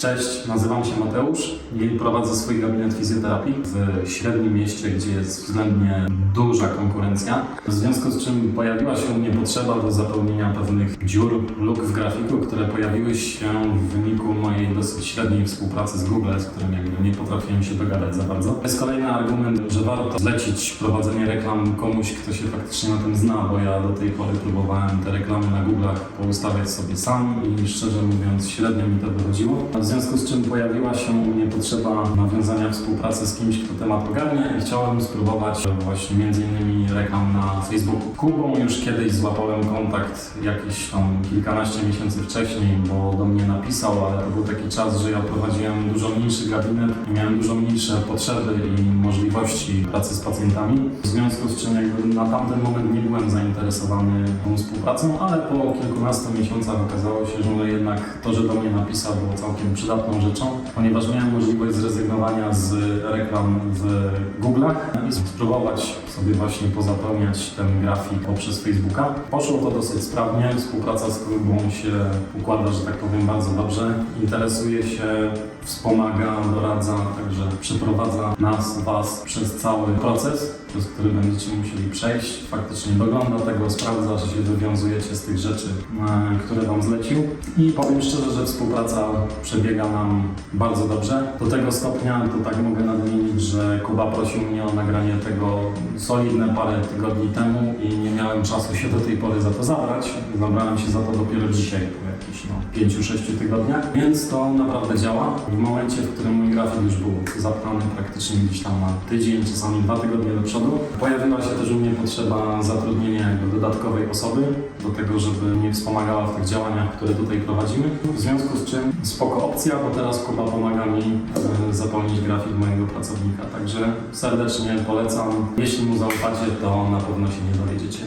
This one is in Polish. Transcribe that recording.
Cześć, nazywam się Mateusz i prowadzę swój gabinet fizjoterapii w średnim mieście, gdzie jest względnie duża konkurencja. W związku z czym pojawiła się u mnie potrzeba do zapełnienia pewnych dziur, luk w grafiku, które pojawiły się w wyniku mojej dosyć średniej współpracy z Google, z którym jakby nie potrafiłem się dogadać za bardzo. To jest kolejny argument, że warto zlecić prowadzenie reklam komuś, kto się faktycznie na tym zna, bo ja do tej pory próbowałem te reklamy na Google'ach poustawiać sobie sam i szczerze mówiąc średnio mi to wychodziło. Związku z czym pojawiła się u mnie potrzeba nawiązania współpracy z kimś, kto temat ogarnia i chciałem spróbować właśnie między innymi reklam na Facebooku. Kubą już kiedyś złapałem kontakt jakieś tam kilkanaście miesięcy wcześniej, bo do mnie napisał, ale to był taki czas, że ja prowadziłem dużo mniejszy gabinet i miałem dużo mniejsze potrzeby i możliwości pracy z pacjentami. W związku z czym jakby na tamten moment nie byłem zainteresowany tą współpracą, ale po kilkunastu miesiącach okazało się, że jednak to, że do mnie napisał było całkiem przydatną rzeczą, ponieważ miałem możliwość zrezygnowania z reklam w Google'ach i spróbować sobie właśnie pozapełniać ten grafik poprzez Facebooka. Poszło to dosyć sprawnie, współpraca z klubą się układa, że tak powiem, bardzo dobrze. Interesuje się, wspomaga, doradza, także przeprowadza nas, Was przez cały proces, przez który będziecie musieli przejść. Faktycznie dogląda tego, sprawdza, że się wywiązujecie z tych rzeczy, e, które Wam zlecił. I powiem szczerze, że współpraca przebiega nam bardzo dobrze. Do tego stopnia, to tak mogę nadmienić, że Kuba prosił mnie o nagranie tego solidne parę tygodni temu i nie miałem czasu się do tej pory za to zabrać. Zabrałem się za to dopiero dzisiaj, po jakichś no, 5-6 tygodniach, więc to naprawdę działa. W momencie, w którym mój grafik już był zapchany praktycznie gdzieś tam na tydzień, czasami dwa tygodnie do przodu, pojawiła się też u mnie potrzeba zatrudnienia dodatkowej osoby do tego, żeby mnie wspomagała w tych działaniach, które tutaj prowadzimy. W związku z czym spoko opcja, bo teraz Kuba pomaga mi e, zapełnić grafik mojego pracownika. Także serdecznie polecam. Jeśli mu zaufacie, to na pewno się nie dowiedziecie.